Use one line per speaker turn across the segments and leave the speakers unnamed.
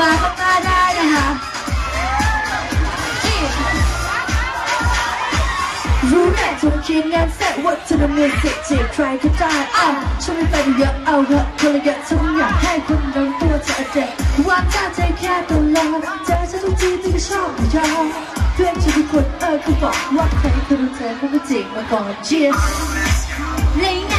นะคะรู้แน่ทุกทีมงานเสร็จว่าจะดำเนินสิทธิ์จีใครก็ได้อะฉันไม่ไปดูเยอะเอาเถอะคนละเยอะฉันอยากให้คุณโดนตัวเธอเด็กว่าจะใจแค่ตลอดเจอฉันทุกทีที่ก็ชอบยอมเพื่อนฉันทุกคนเออเขาบอกว่าใครคือรู้เธอเขาไม่จริงมาก่อนเชียร์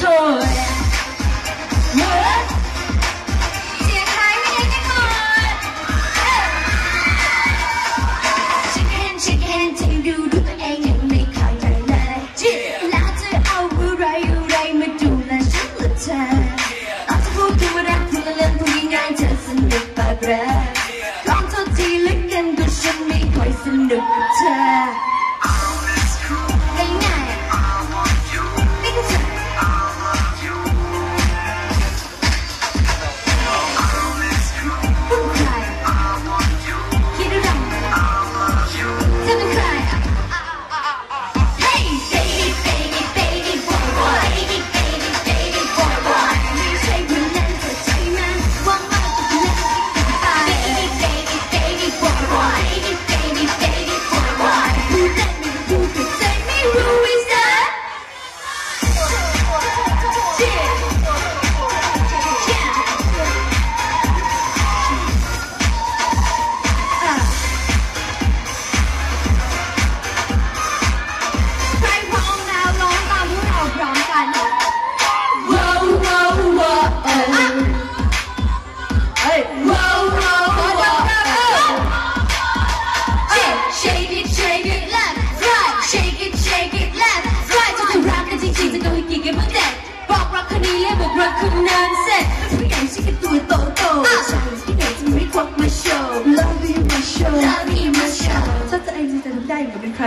toy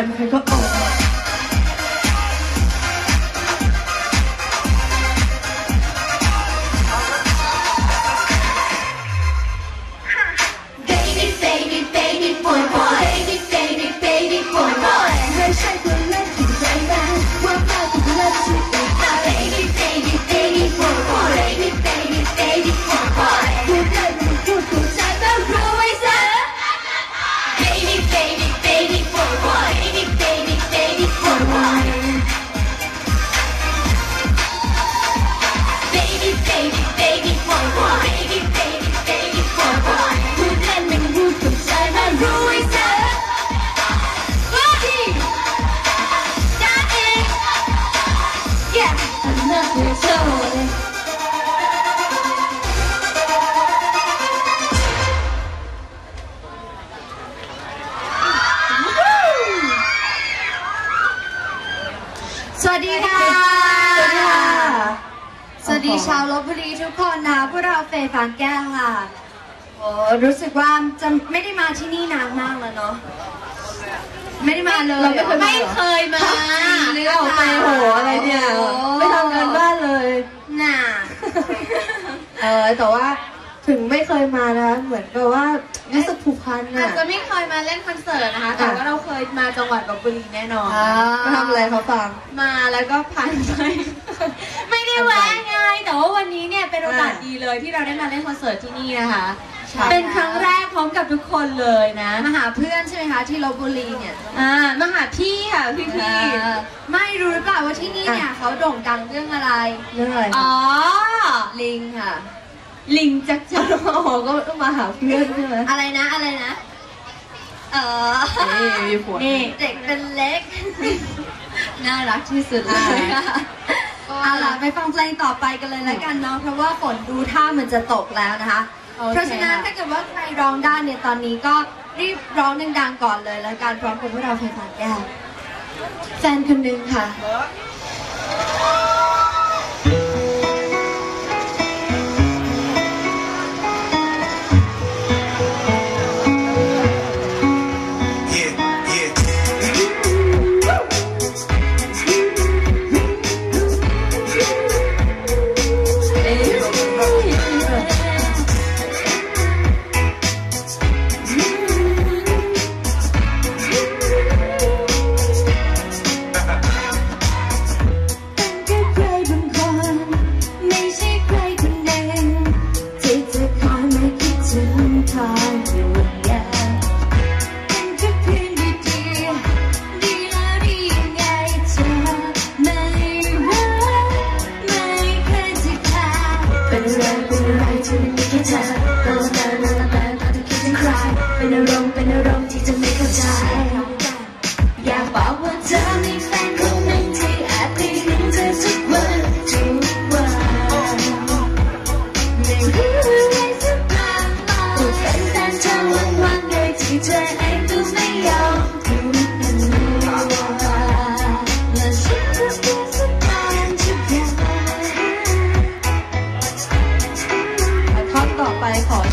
ำได้เค่ะ
สวัสดีค่ะ
สวัสดี
ชาวลบบุรีทุกคนนะพวกเราเฟย์ฟางแก้วค่ะโอ้รู้สึกว่าจะไม่ได้มาที่นี่นานมากแล้วเนาะ ไม่ได้มาเลย
เราไม่เคยมา
ไม่เคยมา
เรื่องไปโหอะไรเนี่ย ไม่ทำงานบ้านเลย
น่ะ
เออแต่ว่า ถึงไม่เคยมานะเหมือนกับว่ารู้สึกผูกพัน
อา
อะ
จจะไม่เคยมาเล่นคอนเสิร์ตนะคะ แต่ว่าเราเคยมาจังหวัดลบบุรีแน่นอน
อ่ามาทำอะไรเขาฟัง
มาแล้วก็ผ่านไปไม่ได้แวะไงแต่ว่าวันนี้เนี่ยเป็นโอกาส
อ่า
ดีเลยที่เราได้มาเล่นคอนเสิร์ตที่นี่นะคะ
ใช่
เป็นครั้งแรกพร้อมกับทุกคนเลยนะ
มาหาเพื่อนใช่ไหมคะที่ลบบุรีเนี่ย
อ่ามาหาพี่ค่ะพี่พี่
เออไม่รู้หรือเปล่าว่าที่นี่เนี่ยเขาโด่งดังเรื่องอะไร
เรื่องอะไร
อ๋อ
ลิงค่ะ
ลิงจักจัก
อ๋อก็ต้องมาหาเพื่อนใช่ไหม
อะไรนะอะไรนะ เออ
นี่มีผัว
นี่
เด็กเป็นเล็ก น่ารักที่สุดเลย
อ่า
เอาล่ะไปฟังเพลงต่อไปกันเลยแล้วกันเนาะเพราะว่าฝนดูท่ามันจะตกแล้วนะคะ
โอเค
เพราะฉะนั้นถ้าเกิดว่าใครร้องได้เนี่ยตอนนี้ก็รีบร้องดังๆก่อนเลยแล้วกันพร้อมกับพวกเราไฟฟ้าแก้วแฟนคนหนึ่งค่ะ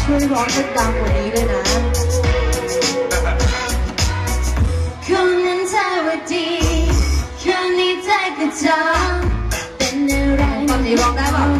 ช่วยร้องให้ดังกว่านี้ด้วย
นะ
คนนั้นเธอว่าดีคนนี้ใจกระจองเป็นอะไรตอนนี้
ร้
องได้ป่ะ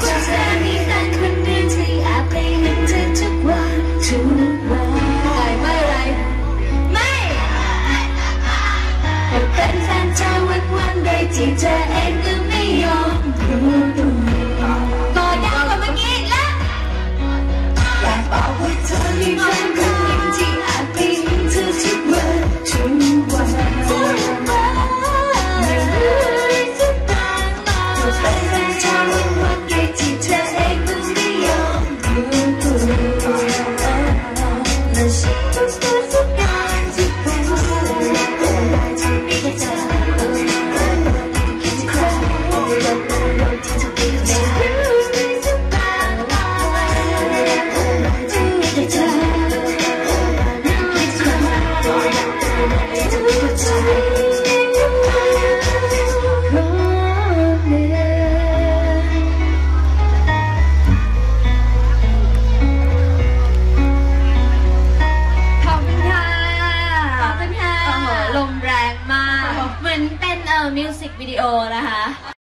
just let me